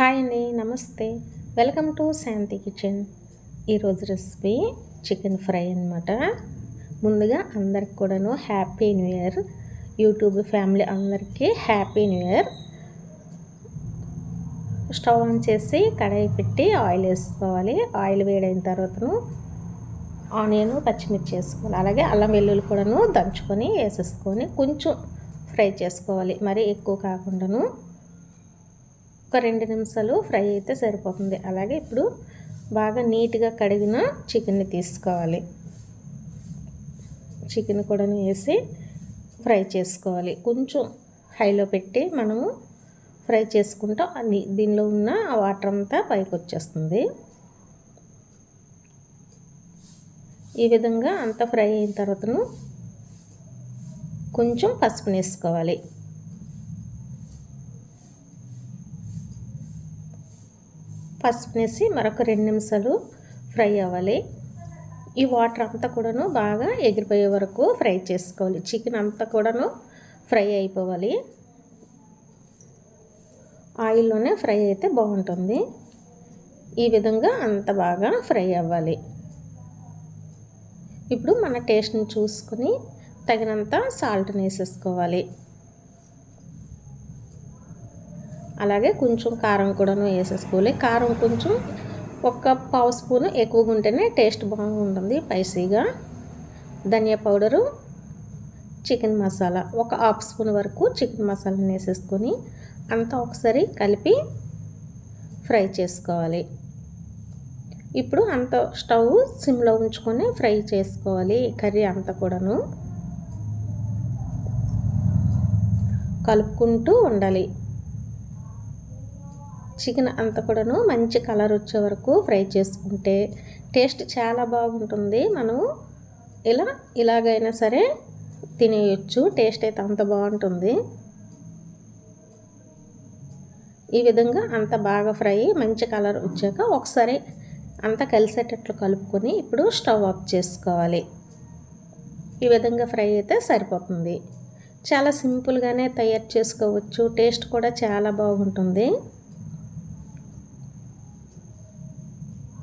Hi అండి నమస్తే. Welcome to Shanti kitchen. ఈరోజు రెసిపీ చికెన్ ఫ్రై అనమాట ముందుగా అందరికి కూడాను happy new year. YouTube family అందరికీ happy new year. Stove on చేసి కడాయి పెట్టి ఆయిల్ వేసుకోవాలి. ఆయిల్ వేడైన తర్వాతను ఆనియన్ పచ్చిమిర్చి వేసుకోవాలి. అలాగే అల్లం వెల్లుల్లి కూడాను దంచుకొని వేసేసుకొని కొంచెం ఫ్రై చేసుకోవాలి. మరి ఎక్కువ కాకుండాను ఒక రెండు నిమిషాలు ఫ్రై అయితే సరిపోతుంది. అలాగే ఇప్పుడు బాగా నీట్గా కడిగిన చికెన్ని తీసుకోవాలి. చికెన్ కూడా వేసి ఫ్రై చేసుకోవాలి. కొంచెం హైలో పెట్టి మనము ఫ్రై చేసుకుంటాం అది దీనిలో ఉన్న వాటర్ అంతా పైకి వచ్చేస్తుంది. ఈ విధంగా అంతా ఫ్రై అయిన తర్వాతను కొంచెం పసుపు వేసుకోవాలి. పసుపు వేసి మరొక రెండు నిమిషాలు ఫ్రై అవ్వాలి. ఈ వాటర్ అంతా కూడాను బాగా ఎగిరిపోయే వరకు ఫ్రై చేసుకోవాలి. చికెన్ అంతా కూడాను ఫ్రై అయిపోవాలి. ఆయిల్లోనే ఫ్రై అయితే బాగుంటుంది. ఈ విధంగా అంత బాగా ఫ్రై అవ్వాలి. ఇప్పుడు మన టేస్ట్ని చూసుకొని తగినంత సాల్ట్ని వేసేసుకోవాలి. అలాగే కొంచెం కారం కూడాను వేసేసుకోవాలి. కారం కొంచెం ఒక పావు స్పూన్ ఎక్కువగా ఉంటేనే టేస్ట్ బాగుంటుంది స్పైసీగా. ధనియా పౌడరు చికెన్ మసాలా ఒక హాఫ్ స్పూన్ వరకు చికెన్ మసాలాని వేసేసుకొని అంతా ఒకసారి కలిపి ఫ్రై చేసుకోవాలి. ఇప్పుడు అంత స్టవ్ సిమ్లో ఉంచుకొని ఫ్రై చేసుకోవాలి కర్రీ అంతా కూడాను. కలుపుకుంటూ ఉండాలి. చికెన్ అంతా కూడాను మంచి కలర్ వచ్చే వరకు ఫ్రై చేసుకుంటే టేస్ట్ చాలా బాగుంటుంది. మనం ఇలా ఇలాగైనా సరే తినేయచ్చు టేస్ట్ అయితే అంత బాగుంటుంది. ఈ విధంగా అంత బాగా ఫ్రై మంచి కలర్ వచ్చాక ఒకసారి అంతా కలిసేటట్లు కలుపుకొని ఇప్పుడు స్టవ్ ఆఫ్ చేసుకోవాలి. ఈ విధంగా ఫ్రై అయితే సరిపోతుంది. చాలా సింపుల్గానే తయారు చేసుకోవచ్చు టేస్ట్ కూడా చాలా బాగుంటుంది.